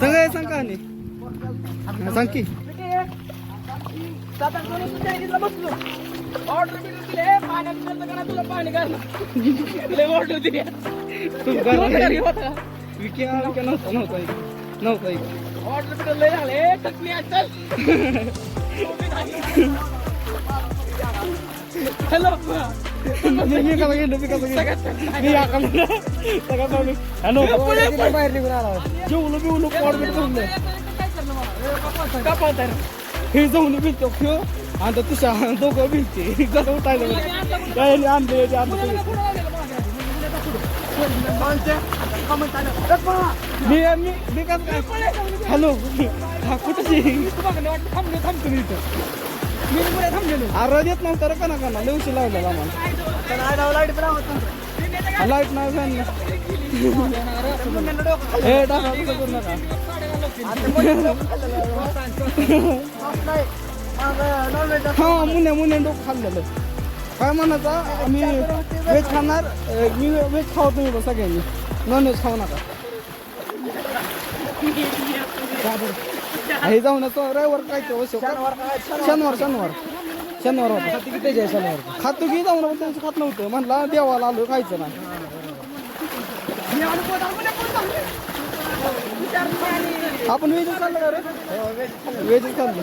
सगळे सांग कहाणी हा, सांग की. ऑर्डर दिली तू घराला नव्हता नव्हता नव्हता ऑर्डर लय झाले टकली चल हॅलो. मी मी कसा गेलो मी कसा गेलो मी या कामाला सगळ्यात आधी, हॅलो बाहेर निघून आला जेवलो बिवलो पोट बीट भरलं का पळताय हे जाऊन भिलतो खेळ आणि तुझ्या दोघं भिलते कसं उठायला बरं. काय आणले मी मी काय हॅलो हा कुठे थांबलो थांबतो इथं मी पुढे थांबलेलो आवाज येत नव्हता रे का ना का ना लवशी लावलेला आम्हाला लाइट नाही फॅन हे टाका करू नका. हा मुन्या मुन्या डोकं खाल्लेलं. काय म्हणायचा? आम्ही व्हेज खाणार मी व्हेज खाऊ तुम्ही बा सगळ्यांनी. नॉन व्हेज खाऊ नका. हे जाऊन रविवार काय ते वैसे शनिवार शनिवार. शनिवार होता. किती शनिवार? खातो की जाऊन पण त्यांचं खात नव्हतं. म्हणला देवाला आलो खायचं नाही. आपण व्हेज खाल्लं का रे? व्हेज खाल्लं.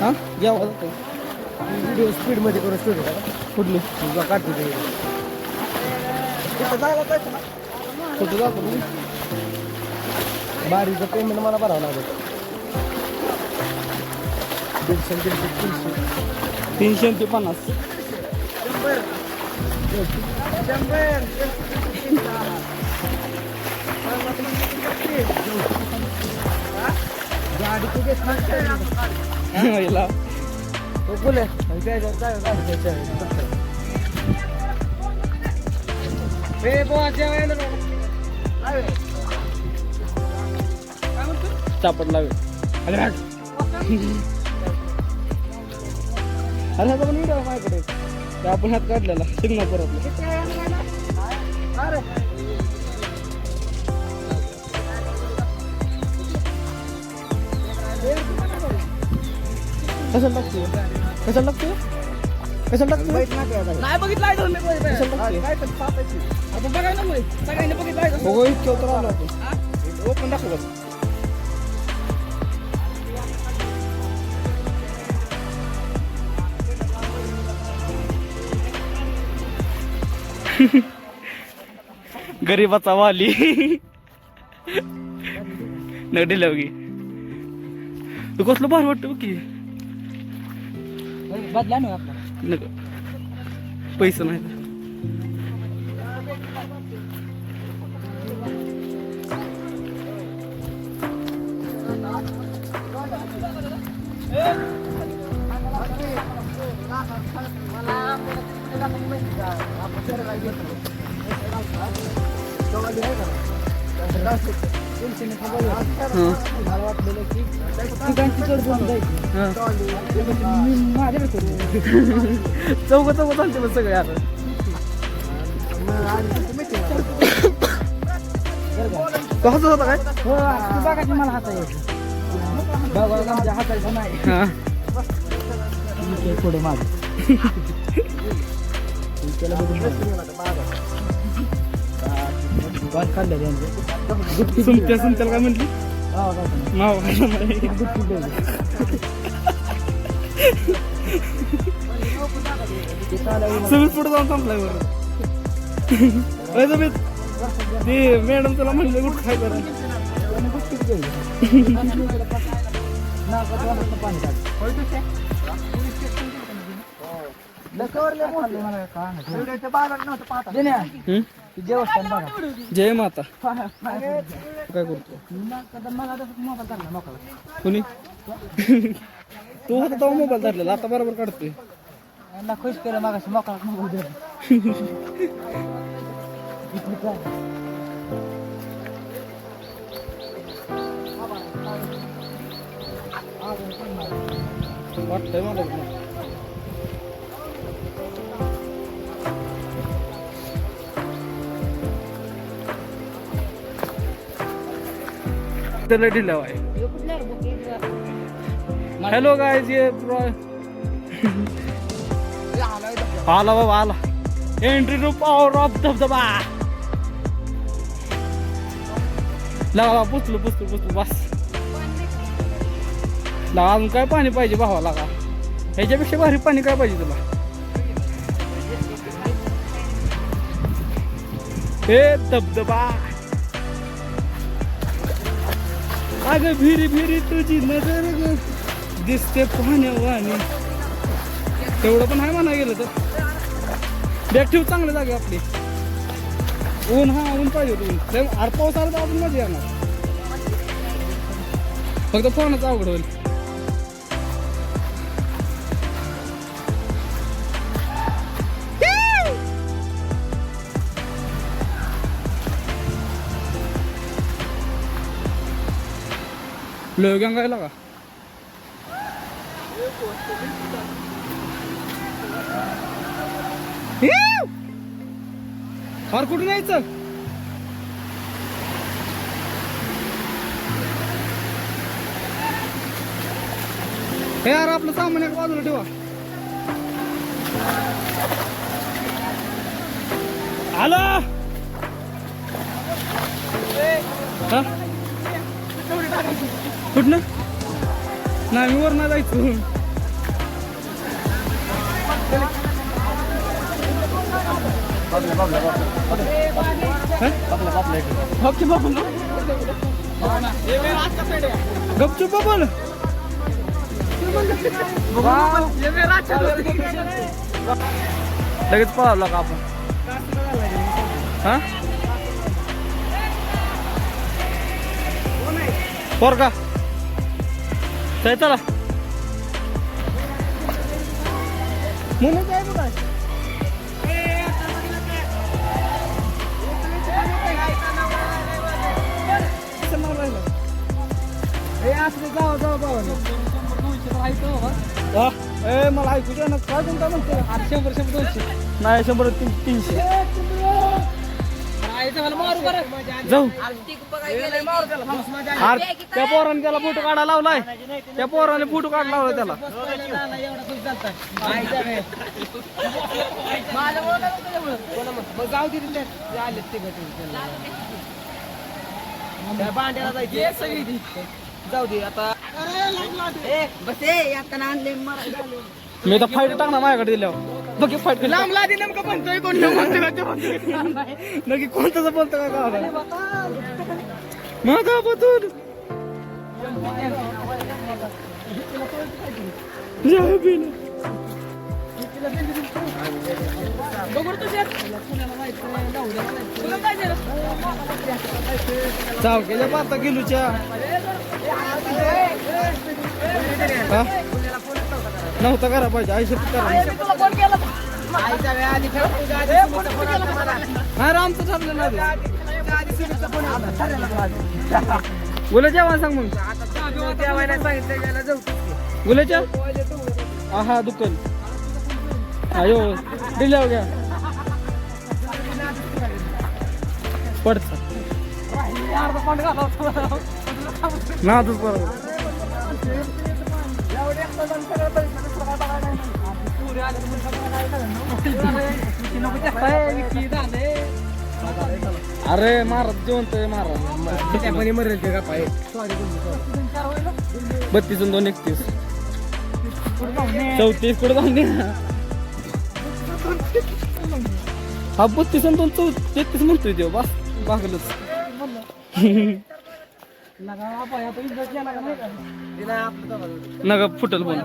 हा? जेवा जातो. व्हिडिओ स्पीडमध्ये करून स्टुडिओ कुठली? तुझा काढतो ते कुठं जातो? तुम्ही बारीचं पेमेंट मला भरावं लागेल दीडशे दीडशे तीनशे तीनशे आणि ते पन्नास गाडी तू घेत नाही याला तो बोले त्याच्यावर काय गाडी त्याच्या हे बोला जेवायला लावे अरे ह्याचा पण व्हिडिओ माझ्याकडे. ते आपण हात काढलेला. शिंगणापुरातला कशाला लागते कशाला लागते कशाला नाही बघितलं आहे. दोन बघायला बघितलं आहे ओपन दाखव गरीबाचा वाली. नगडी लवगी तू कसलं भारी वाटतं की. बदला ना आपला नग पैसे नाही मला चौघ चौघ चालते मग सगळे आता तो हसत होता काय हो. मला हाता बघा नाही पुढे माझं त्यांचं सुमत्या सुमत्याला काय म्हटली? माव सगळं पुढे जाऊन संपलाय बरं. जमीत ते मॅडम तुला म्हणले कुठं काय करा देवस्थान बघा. जय माता. काय करतो? कुणी? तू होता तेव्हा मोबाईल धरलेला आता बरोबर काढतोय. यांना खुश केलं मागाशी मोकळा मोबाईल वाटतंय मला. रस्ते लय आहे हॅलो गायज ये आला बाबा आला. एंट्री टू पॉवर ऑफ धबधबा. लागा पुसलो पुसलो पुसलो बस. लागा अजून काय पाणी पाहिजे भावा लागा ह्याच्यापेक्षा भारी पाणी काय पाहिजे तुला? हे धबधबा. अगं भिरी भिरी तुझी नजर ग. दिसते पाण्यावानी तेवढं पण आहे म्हणा गेलं तर. बॅग ठेव चांगलं जागे आपली. ऊन हा ऊन पाहिजे होतं ऊन. पाऊस आला तर आपण मजा येणार. फक्त फोनच अवघड होईल. लय गंगायला का फार कुठून यायचं हे यार आपलं सामान एक बाजूला ठेवा आलो हा? कुठनं? नाही मी वर नाही जायचं गपचूप बबल गपचूप बबल? लगेच पळावला का आपण? हा? पोर का काय चला. म्हणून काय बघा मला ऐकू द्या ना. काय कोणता म्हणतो शंभर शंभर दोनशे नाही शंभर तीन तीनशे. जाऊ. अरे त्या पोराने त्याला फोटो काढायला लावलाय. त्या पोराने फोटो काढला लावलाय त्याला. जाऊ दे आता बस आता आणले मी तर फाईट टाकणार माझ्याकडे दिल्यावर. बघे फाईट लांबला दे नेमकं म्हणतोय कोण नक्की कोणतं बोलतो का गावाला का बतून जाऊ गेल्या पाहता किलोच्या नव्हता करा पाहिजे आयुष्य करा हा रामचं ठरलं ना गुला जेवण सांग मग. गुलाच्या हा दुकान अयो दिल्या घ्या. पडचा तू बरोबर अरे महाराज जेवण महाराज. मरेल ते का पाय? बत्तीस दोन एकतीस. चौतीस कुठं जाऊन हा बत्तीस दोन चौ तेहतीस म्हणतोय देव बस बागलच नका फुटल पण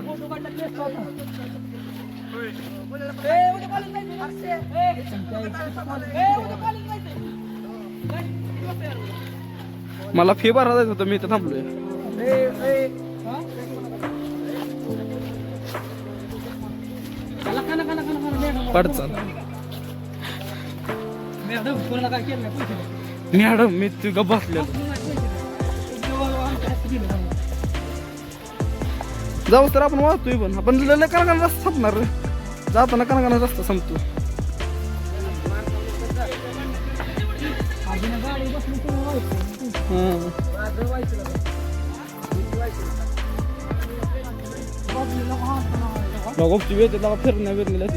मला फी भरा जायचं होतं मी इथं थांबलोय. पडचाल मॅडम मी तुझं बसलेलो. जाऊ तर आपण वाचतोय पण. आपण लय कणकाना रस्ता रे जाताना कणकाना रस्ता संपतो. हां. बघ वेळ त्याला फिरण्या फिरलेल्या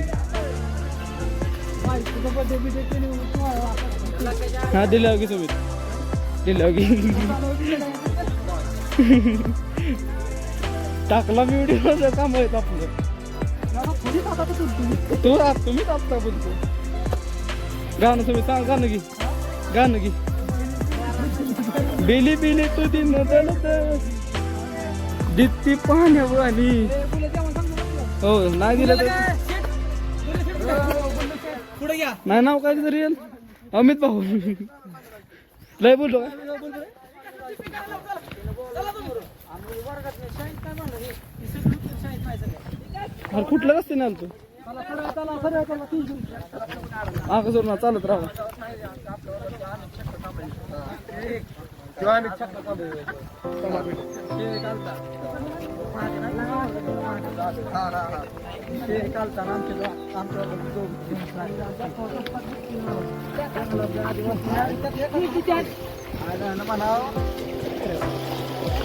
हा दिल्या की तुम्ही दिल्या की? टाकला मी व्हिडिओ काम आहेत आपलं. तू राहत तुम्ही टाकता बोलतो? गाणं तुम्ही सांग गाणं की गाणं की बिली बिली तू दिन दित्ती पाण्यावानी हो नाही दिलं तर पुढे घ्या नाही नाव काय तरी अमित भाऊ. लय बोलतो का? हा कुठलं रस्ते ना तू हा जोर ना चालत राहा.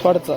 पडचा.